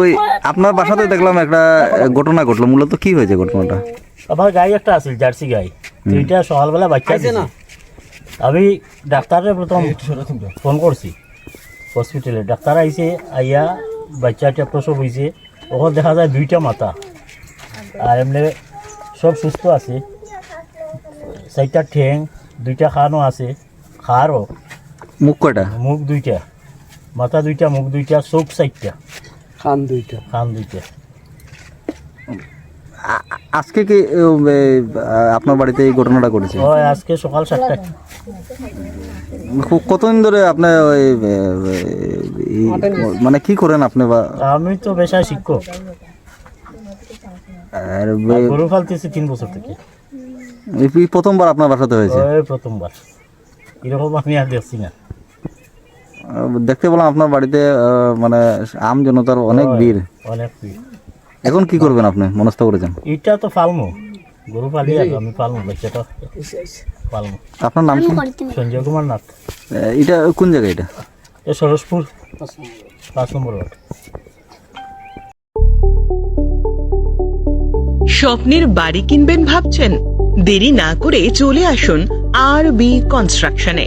ওই আপনার বাসাতে দেখলাম একটা ঘটনা ঘটলো। মূলত কি হয়েছে ঘটনাটা? আমার গাই একটা আছিল জার্সি গাই দুইটা সকালবেলা বাচ্চা দিছে। আমি ডাক্তারের প্রথম ফোন করছি হসপিটালে। ডাক্তার আইছে আইয়া বাচ্চাটা প্রসব হয়েছে ওখানে দেখা যায় দুইটা মাথা। আর এমনি সব সুস্থ আছে। চারটা ঠেং দুইটা খানও আছে। খারও। মুখ কয়টা? মুখ দুইটা। মাথা দুইটা মুখ দুইটা চোখ চারটা। খান দুইটা। কান দুইটা। আজকে কি আপনার বাড়িতে এই ঘটনাটা ঘটেছে? আজকে সকাল সাতটায়। কতদিন ধরে আপনি ওই মানে কি করেন আপনি বা? আমি তো পেশায় শিক্ষক। আর গরু ফালতেছি তিন বছর থেকে। এই প্রথমবার আপনার বাসাতে হয়েছে? প্রথমবার। এরকম আমি আর দেখছি না। দেখতে পেলাম আপনার বাড়িতে আহ, মানে আম জনতার অনেক ভিড়। অনেক ভিড়। এখন কি করবেন আপনি? মনস্থ করেছেন? এটা তো ফালমু গরু পালি আর আমি ফালমু বাচ্চাটা ফালমু আপনার নাম কি? সঞ্জয় কুমার নাথ। এটা কোন জায়গা এটা? এ সরসপুর। পাঁচ নম্বর ওয়ার্ড। স্বপ্নের বাড়ি কিনবেন ভাবছেন? দেরি না করে চলে আসুন আর বি কনস্ট্রাকশনে।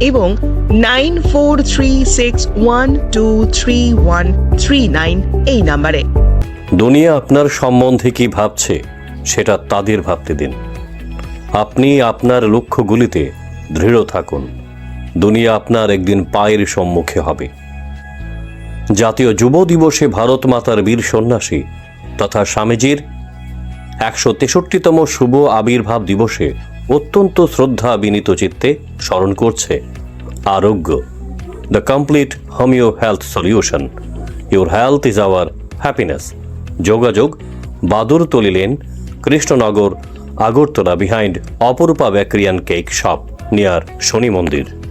এবং nine four three six one two three one three nine এই নাম্বারে। দুনিয়া আপনার সম্বন্ধে কি ভাবছে, সেটা তাদের ভাবতে দিন। আপনি আপনার লক্ষ্যগুলিতে দৃঢ় থাকুন। দুনিয়া আপনার একদিন পায়ের সম্মুখে হবে। জাতীয় যুব দিবসে ভারত মাতার বীর সন্ন্যাসী তথা স্বামীজির একশো তেষট্টিতম শুভ আবির্ভাব দিবসে অত্যন্ত শ্রদ্ধা বিনীত চিত্তে স্মরণ করছে। Arogya. The complete homeo health solution your health is our happiness যোগাযোগ Badurtali lane, Krishnanagar, Agartala behind Aparupa bakery and cake shop near Shani Mandir.